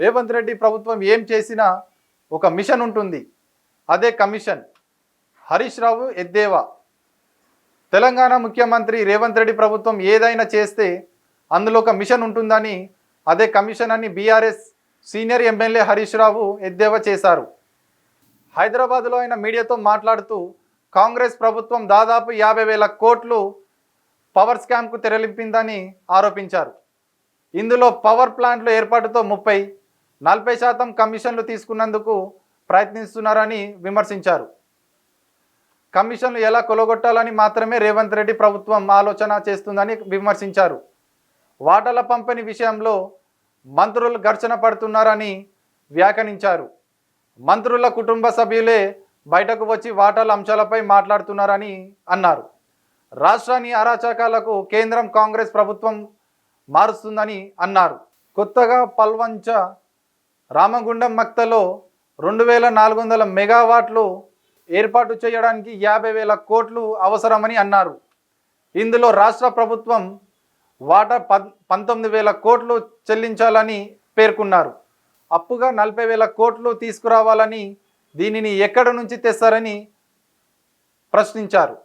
రేవంత్ రెడ్డి ప్రభుత్వం ఏం చేసినా ఒక మిషన్ ఉంటుంది. అదే కమిషన్. హరీష్ రావు ఎద్దేవా. తెలంగాణ ముఖ్యమంత్రి రేవంత్ రెడ్డి ప్రభుత్వం ఏదైనా చేస్తే అందులో ఒక మిషన్ ఉంటుందని అదే కమిషన్ అని BRS senior MLA Harish Rao ఎద్దేవా చేశారు. హైదరాబాద్లో ఆయన మీడియాతో మాట్లాడుతూ కాంగ్రెస్ ప్రభుత్వం దాదాపు యాభై వేల కోట్లు పవర్ స్కామ్కు తెరలింపిందని ఆరోపించారు. ఇందులో పవర్ ప్లాంట్ల ఏర్పాటుతో ముప్పై నలభై శాతం కమిషన్లు తీసుకున్నందుకు ప్రయత్నిస్తున్నారని విమర్శించారు. కమిషన్లు ఎలా కొలగొట్టాలని మాత్రమే రేవంత్ రెడ్డి ప్రభుత్వం ఆలోచన చేస్తుందని విమర్శించారు. వాటాల పంపిణీ విషయంలో మంత్రులు ఘర్షణ పడుతున్నారని వ్యాఖ్యానించారు. మంత్రుల కుటుంబ సభ్యులే బయటకు వచ్చి వాటాల అంశాలపై మాట్లాడుతున్నారని అన్నారు. రాష్ట్రాన్ని అరాచకాలకు కేంద్రం కాంగ్రెస్ ప్రభుత్వం మారుస్తుందని అన్నారు. కొత్తగా పల్వంచ రామగుండం మక్తలో రెండు వేల నాలుగు వందల మెగావాట్లు ఏర్పాటు చేయడానికి యాభై వేల కోట్లు అవసరమని అన్నారు. ఇందులో రాష్ట్ర ప్రభుత్వం వాటా పద్ పంతొమ్మిది వేల కోట్లు చెల్లించాలని పేర్కొన్నారు. అప్పుగా నలభై వేల కోట్లు తీసుకురావాలని దీనిని ఎక్కడి నుంచి తెస్తారని ప్రశ్నించారు.